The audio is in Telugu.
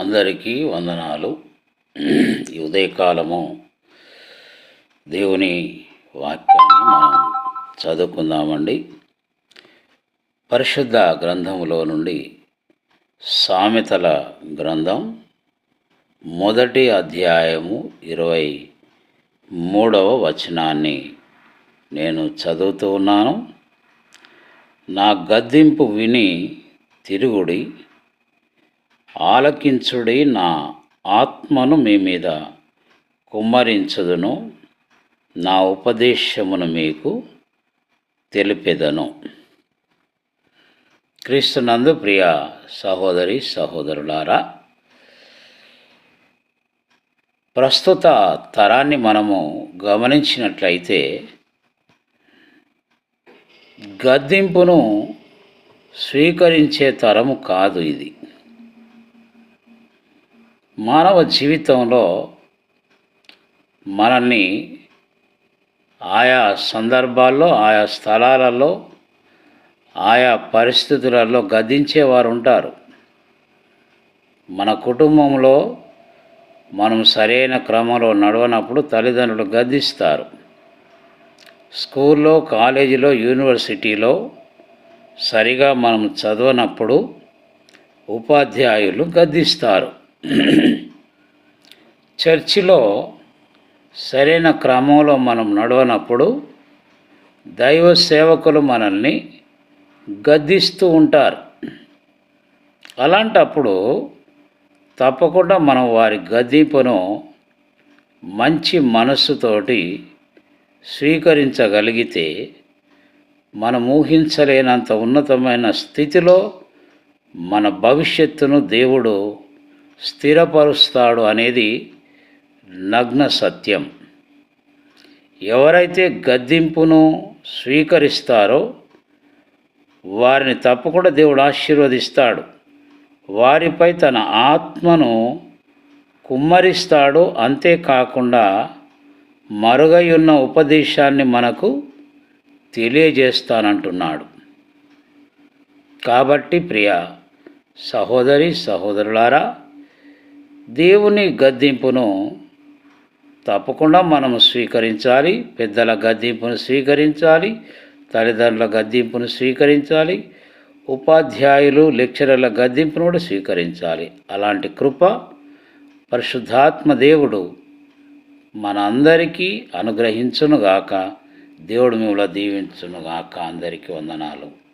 అందరికీ వందనాలు. ఈ ఉదయకాలము దేవుని వాక్యాన్ని మనం చదువుకుందామండి. పరిశుద్ధ గ్రంథములో నుండి సామెతల గ్రంథం మొదటి అధ్యాయము ఇరవై మూడవ వచనాన్ని నేను చదువుతూ ఉన్నాను. నా గద్దింపు విని తిరుగుడి ఆలకించుడి నా ఆత్మను మీ మీద కుమ్మరించదును నా ఉపదేశమును మీకు తెలిపెదను. క్రీస్తునందు ప్రియ సహోదరి సహోదరులారా ప్రస్తుత తరాన్ని మనము గమనించినట్లయితే గద్దింపును స్వీకరించే తరము కాదు ఇది. మానవ జీవితంలో మనల్ని ఆయా సందర్భాల్లో ఆయా స్థలాలలో ఆయా పరిస్థితులలో గదించేవారు ఉంటారు. మన కుటుంబంలో మనం సరైన క్రమంలో నడవనప్పుడు తల్లిదండ్రులు గద్దిస్తారు. స్కూల్లో కాలేజీలో యూనివర్సిటీలో సరిగా మనం చదవనప్పుడు ఉపాధ్యాయులు గద్దిస్తారు. చర్చిలో సరైన క్రమంలో మనం నడవనప్పుడు దైవ సేవకులు మనల్ని గద్దిస్తూ ఉంటారు. అలాంటప్పుడు తప్పకుండా మనం వారి గద్దీపును మంచి మనస్సుతోటి స్వీకరించగలిగితే మనం ఊహించలేనంత ఉన్నతమైన స్థితిలో మన భవిష్యత్తును దేవుడు స్థిరపరుస్తాడు అనేది నగ్న సత్యం. ఎవరైతే గద్దింపును స్వీకరిస్తారో వారిని తప్పకుండా దేవుడు ఆశీర్వదిస్తాడు. వారిపై తన ఆత్మను కుమ్మరిస్తాడు. అంతేకాకుండా మరుగై ఉన్న ఉపదేశాన్ని మనకు తెలియజేస్తానంటున్నాడు. కాబట్టి ప్రియ సహోదరి సహోదరులారా దేవుని గద్దింపును తప్పకుండా మనము స్వీకరించాలి పెద్దల గద్దింపును స్వీకరించాలి తల్లిదండ్రుల గద్దింపును స్వీకరించాలి ఉపాధ్యాయులు లెక్చరర్ల గద్దింపును కూడా స్వీకరించాలి. అలాంటి కృప పరిశుద్ధాత్మ దేవుడు మన అందరికీ అనుగ్రహించునుగాక. దేవుడు మిమ్మల్ని దీవించునుగాక. అందరికీ వందనాలు.